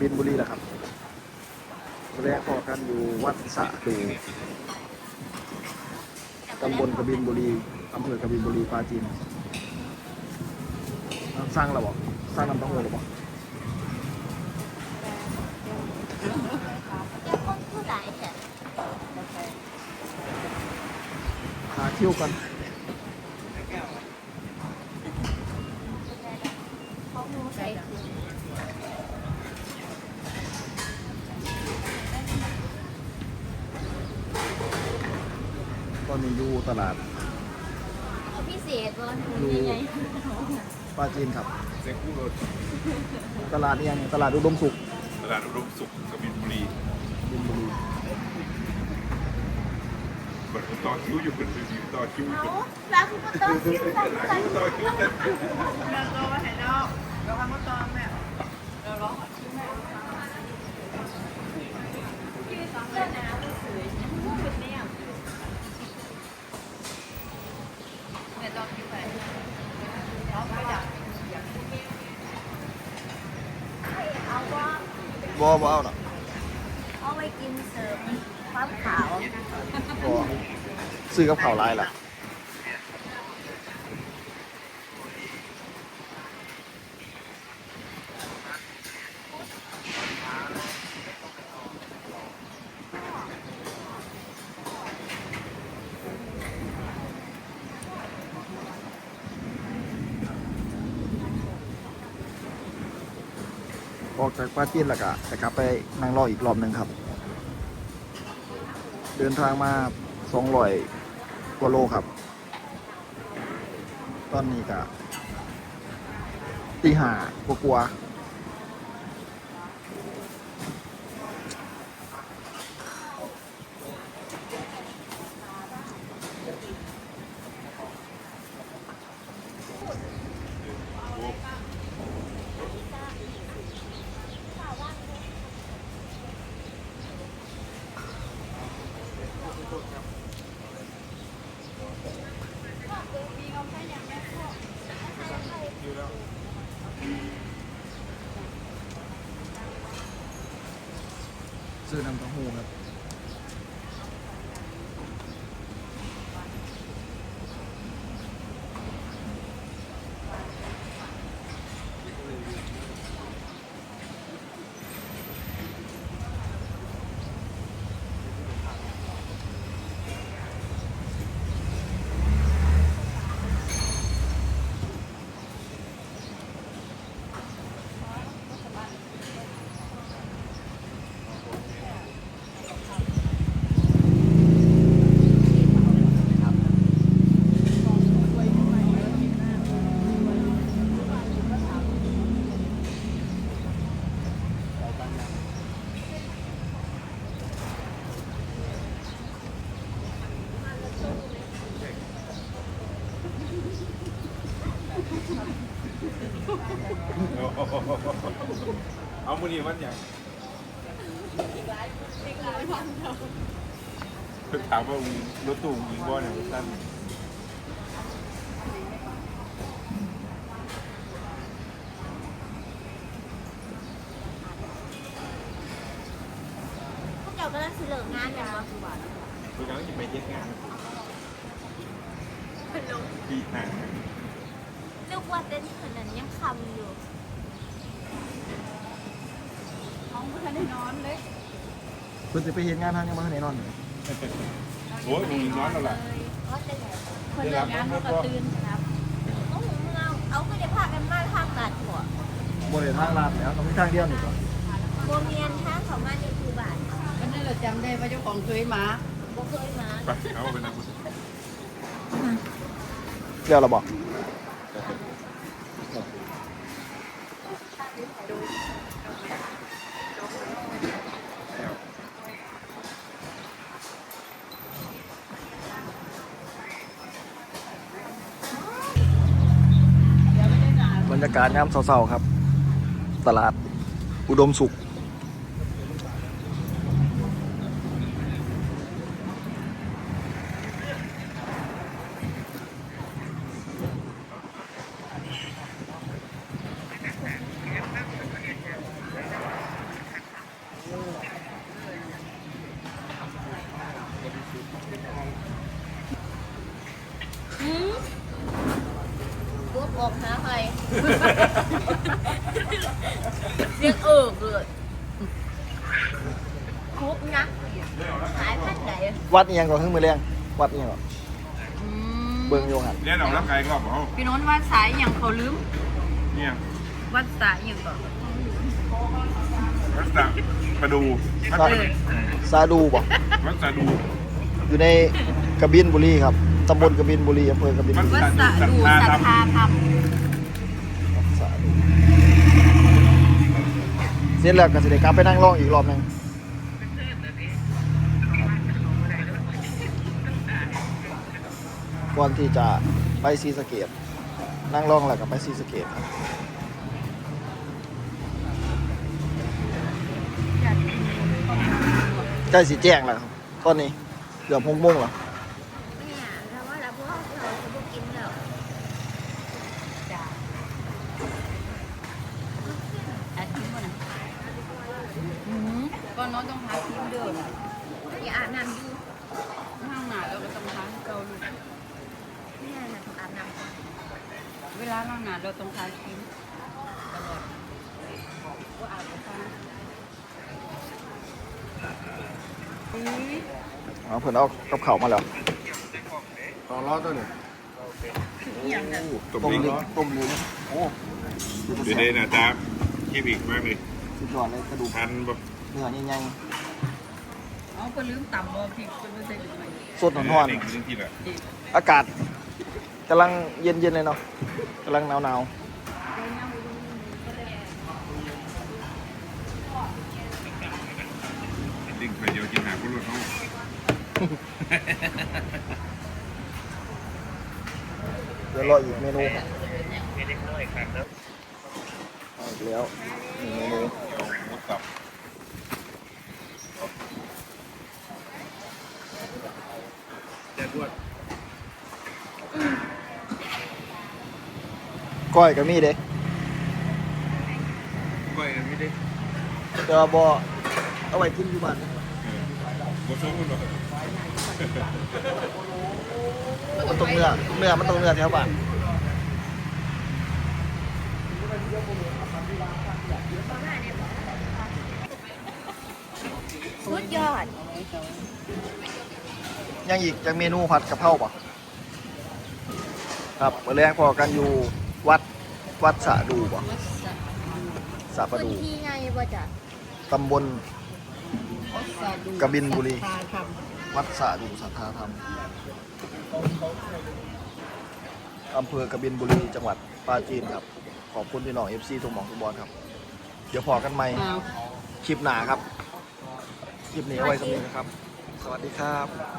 บินบุรีแหละครับแรกพอกันอยู่วัดสะดูตำบลกบินบุรีอำเภอกบินบุรีปราจีนสร้างแล้วบอกสร้างน้ำต้องหัวหรือบอกจะคนผู้ใดแต่หาคิวกัน นนี้อยู่ตลาดเอาพิเศษบนถุงใหญ่ปราจีนครับ เซ็กคู่รถตลาดนี่ยังตลาดอุดมสุข ตลาดอุดมสุขกบินบุรีบินบุรีเปิดต่อคิวอยู่เป็นรีวิวต่อคิวๆอยู่เอาร้านคุณก็ต้องซื้อใส่ใส่ต่อคิวกันเราโตมาเห็นแล้วเราทำมาตอนแม่เราร้องอะชื่อแม่ เสื้อหนาวสวยพูดเนี่ย เดี๋ยวเราคิดไปเราไปดัก ให้เอาว่า บอบเอาหรอกเอาไว้กินเสริมความขาวบอซื้อกับข่าวลายล่ะ ออกจากปราจีนแล้วก็จะกลับไปนั่งรออีกรอบหนึ่งครับ เดินทางมา200กว่าโลครับ ตอนนี้ก็ตีหากลัวา ซื้อน้ำเต้าหู้ครับ เอามือนี้วันอย่างเพิ่งถามว่ารถตู้ยิงบ่เนี่ยท่านพวกเจ้ากำลังสิเลิกงานอย่างวะคุณกำลังจะไปเย็ดงานปีหน้านึกว่าเต้นขนาดยังคำอยู่ ของผู้ชายได้นอนเลยเพิ่นจะไปเห็นงานทางยังมาให้นอนเลยโอ้ยมึงนอนแล้วล่ะว่าจะไหนคนเลิกงานเขาก็ตื่นครับโอ้โหมึงเอาเอาก็จะพากันมาทางลัดหัวบริเวณทางลาดแล้วต้องมีทางเดียวนี่ก่อนโบเมียนทางเขามาในคูบานวันนี้เราจำได้ว่าเจ้าของเคยมาโบเคยมาไปเอาไปนะคุณเดี๋ยวเราบอก บรรยากาศยามเช้าๆครับ ตลาดอุดมสุข กอกหาใครเรียกเอิกเลยคุบนะขายพันไหนวัดเอียงก่อนขึ้นมือแรงวัดเอียงก่อนอืมเบิ่งโยหันเรียนออกร่างกายก็บอกเขาพี่โน้นวัดสายอย่างเขาลืมเนี่ยวัดสายอย่างก่อนวัดสะประดูวัดซาซาดูบ่วัดสะดูอยู่ในกระบินบุรีครับ ตำบลกระบินบุรีอำเภอกระบินบุรีวัดสะดูศรัทธาธรรมซาดูเสร็จแล้วก็สิได้กลับไปนั่งร้องอีกรอบหนึงก่อนที่จะไปศรีสะเกดนั่งร้องแล้วก็ไปศรีสะเกดครับใกล้สิแจ้งแล้วครับตอนนี้เกือบหกโมงแล้ว เนี่ยแล้วว่าแล้วพวกเราจะพวกกินแล้ว จ้าอาทิตย์ก่อนนะอืม ก็น้องต้องหาทีมเดิมอย่าอาบน้ำอยู่ห้างหนาเราก็ต้องหาเกาลูกเนี่ยนะต้องอาบน้ำก่อนเวลาล้างหนาเราต้องทาครีมตลอดว่าอาบน้ำอือเอาเพิ่นเอากับข้าวมาแล้วตอนรอตัวนี้อย่างนั้นตบต้มลิ้นเล้งต้มเล้งโอ้เดี๋ยวๆนะจ๊ะคีบอีกมากเลย สุดยอดเลยกระดูกพันแบบเนื้อใหญ่เอาก็ลืมต่ำบ่พริกจะไม่ใส่ถึงไหนๆสดร้อนเด็กเรื่องที่แบบๆอากาศกำลังเย็นๆเลยเนาะกำลังหนาวลิงไปเดียวกินหาผู้รู้เขาๆเดี๋ยวรออีกเมนูครับเอาอีกแล้วหนึ่งเมนู หมดตับ ก้อยก็มีเด้ก้อยไม่ได้แต่ว่าบ่เอาไว้กินอยู่บ้านนะบดซุ้มมันหรอมันตรงเนื้อเนื้อมันตรงเนื้อแถวบ้านสุดยอด ยังอีกยังเมนูผัดกะเพราป่ะครับมื้อแรงพอกันอยู่วัดวัดสะดูป่ะสะประพื้นดูที่ไงบ่จ้ะตำบลกบินบุรี วัดสะดูสัทธาธรรมอำเภอกบินบุรีจังหวัดปราจีนครับ ขอบคุณพี่น้อง FC ทุกหมองทุกบอลครับ เดี๋ยวพอกันใหม่อ้าวคลิปหน้าครับ คลิปนี้เอาไว้สำเร็จนะครับ สวัสดีครับ